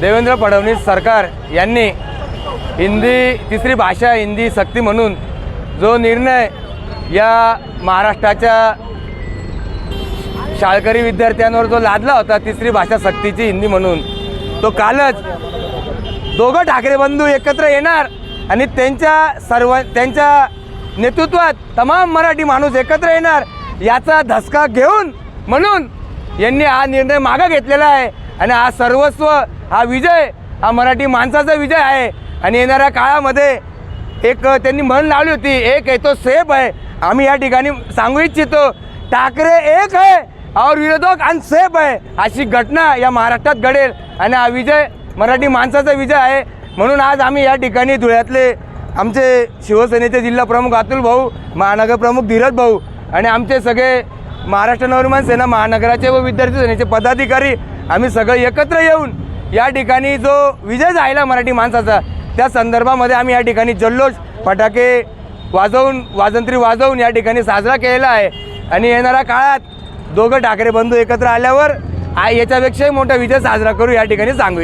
देवेंद्र फडणवीस सरकार यांनी हिंदी तिसरी भाषा हिंदी सक्ती म्हणून जो निर्णय या महाराष्ट्राच्या शाळकरी विद्यार्थ्यांवर जो लादला होता तिसरी भाषा सक्तीची हिंदी म्हणून तो कालच दोघं ठाकरे बंधू एकत्र येणार आणि त्यांच्या सर्व त्यांच्या नेतृत्वात तमाम मराठी माणूस एकत्र येणार याचा धसका घेऊन म्हणून यांनी हा निर्णय मागं घेतलेला आहे. आणि हा सर्वस्व हा विजय हा मराठी माणसाचा विजय आहे. आणि येणाऱ्या काळामध्ये एक त्यांनी म्हण लावली होती एक आहे तो सेफ आहे. आम्ही या ठिकाणी सांगू इच्छितो ठाकरे एक आहे और विरोधक आणि सेफ आहे. अशी घटना या महाराष्ट्रात घडेल. आणि हा विजय मराठी माणसाचा विजय आहे. म्हणून आज आम्ही या ठिकाणी धुळ्यातले आमचे शिवसेनेचे जिल्हा प्रमुख अतुल भाऊ महानगरप्रमुख धीरज भाऊ आणि आमचे सगळे महाराष्ट्र नवनिर्माण सेना महानगराचे व विद्यार्थी सेनेचे पदाधिकारी आम्ही सगळे एकत्र येऊन या ठिकाणी जो विजय झाला मराठी माणसाचा त्या संदर्भामध्ये आम्ही या ठिकाणी जल्लोष फटाके वाजवून वाजंत्री वाजवून या ठिकाणी साजरा केलेला आहे. आणि येणाऱ्या काळात दोघं ठाकरे बंधू एकत्र आल्यावर आ- याच्यापेक्षाही मोठा विजय साजरा करू या ठिकाणी सांगू